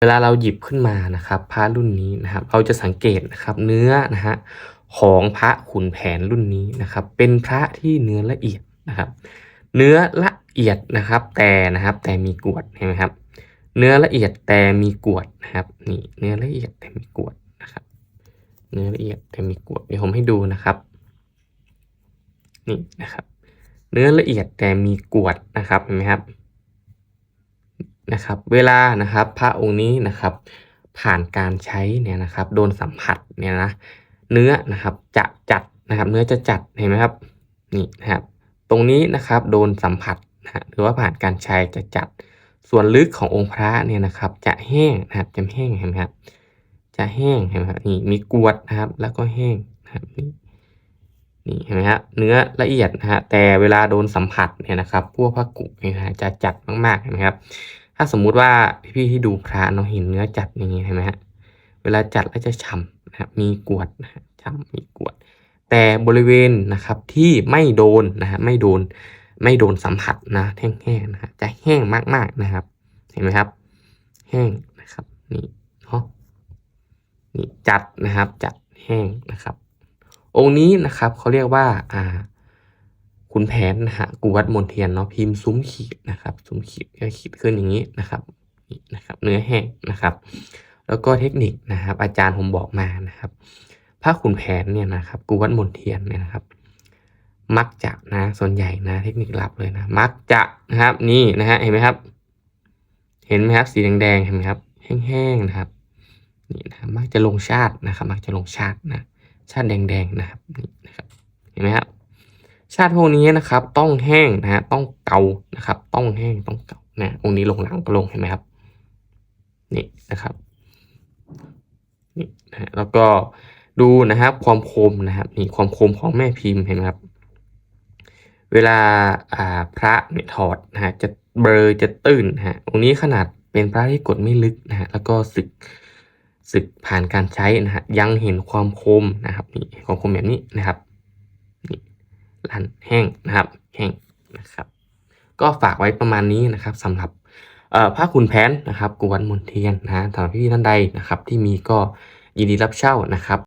เวลาเราหยิบขึ้นมานะครับพระรุ่นนี้นะครับ เราจะสังเกตนะครับเนื้อนะฮะของพระขุนแผนรุ่นนี้นะครับ เป็นพระที่เนื้อละเอียดนะครับ เนื้อละเอียดนะครับ แต่นะครับแต่มีกวดเห็นไหมครับ เนื้อละเอียดแต่มีกวดนะครับนี่เนื้อละเอียดแต่มีกวดนะครับ เนื้อละเอียดแต่มีกวดเดี๋ยวผมให้ดูนะครับนี่นะครับ เนื้อละเอียดแต่มีกวดนะครับเห็นไหมครับ นะครับ เวลานะครับพระองค์นี้นะครับ ผ่านการใช้เนี่ยนะครับ โดนสัมผัสเนี่ยนะเนื้อนะครับจะจัดนะครับเนื้อจะจัดเห็นไหมครับนี่นะครับ ตรงนี้นะครับโดนสัมผัสนะฮะหรือว่าผ่านการใช้จะจัดส่วนลึกขององค์พระเนี่ยนะครับ จะแห้งนะครับจะแห้งเห็นไหมครับ จะแห้งเห็นไหมครับนี่มีกรวดนะครับ แล้วก็แห้งนะครับนี่นี่เห็นไหมฮะเนื้อละเอียดนะฮะแต่เวลาโดนสัมผัสเนี่ยนะครับ พวกพระกุเนี่ยนะฮะจะจัดมากๆเห็นไหมครับ ถ้าสมมุติว่าพี่ๆที่ดูพระเนาะเห็นเนื้อจัดอย่างนี้เห็นไหมฮะเวลาจัดแล้วจะฉ่ำนะมีกวดนะฉ่ำมีกวด แต่บริเวณนะครับที่ไม่โดนนะฮะไม่โดนไม่โดนสัมผัสนะแห้งๆนะฮะจะแห้งมากๆนะครับ เห็นไหมครับ แห้งนะครับนี่เนาะนี่จัดนะครับจัดแห้งนะครับ องค์นี้นะครับเขาเรียกว่าอ่า ขุนแผนนะฮะกูวัดมนเทียนเนาะพิมพ์ซุ้มขีดนะครับ ซุ้มขีดก็ขีดขึ้นอย่างนี้นะครับนี่นะครับเนื้อแห้งนะครับ แล้วก็เทคนิคนะครับ อาจารย์ผมบอกมานะครับผ้าขุนแผนเนี่ยนะครับกูวัดมนเทียนเนี่ยนะครับ มักจะนะส่วนใหญ่นะ เทคนิคลับเลยนะ มักจะนะครับ นี่นะฮะเห็นไหมครับ เห็นไหมครับ สีแดงๆเห็นไหมครับ แห้งๆนะครับนี่นะครับมักจะลงชาตินะครับ มักจะลงชาตินะ ชาติแดงๆนะครับนี่นะครับ เห็นไหมครับ ชาติพวกนี้นะครับ ต้องแห้งนะฮะต้องเกานะครับ ต้องแห้งต้องเกานะองค์นี้ลงหลังก็ลงเห็นไหมครับนี่นะครับนี่นะฮะแล้วก็ดูนะครับความคมนะครับนี่ความคมของแม่พิมพ์เห็นไหมครับ เวลาอ่าพระเนี่ยถอดนะฮะจะเบลอจะตื้นฮะองค์นี้ขนาดเป็นพระที่กดไม่ลึกนะฮะแล้วก็สึกสึกผ่านการใช้นะฮะยังเห็นความคมนะครับนี่ความคมแบบนี้นะครับันแห้งนะครับแห้งนะครับ ก็ฝากไว้ประมาณนี้นะครับสำหรับผ้าขุนแผนนะครับกวนมนเทียนนะสำหรับพี่ท่านใดนะครับ ที่มีก็ยินดีรับเช่านะครับ